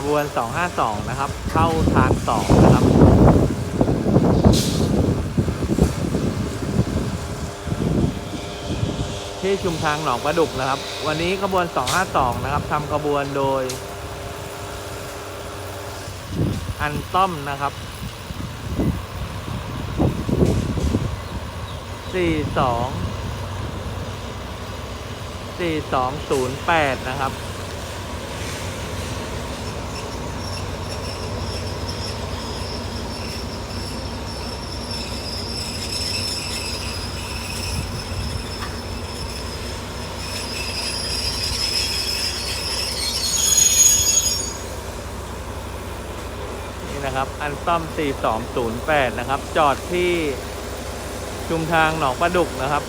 ขบวน 252 นะครับ เข้าทาง 2 นะครับ ที่ชุมทางหนองประดุกนะครับ วันนี้ขบวน 252 นะครับทำขบวนโดย อันต้อมนะครับ 42 4208 นะครับ นี่นะครับอันต้อม 4208 นะครับ จอดที่ชุมทางหนองประดุกนะครับ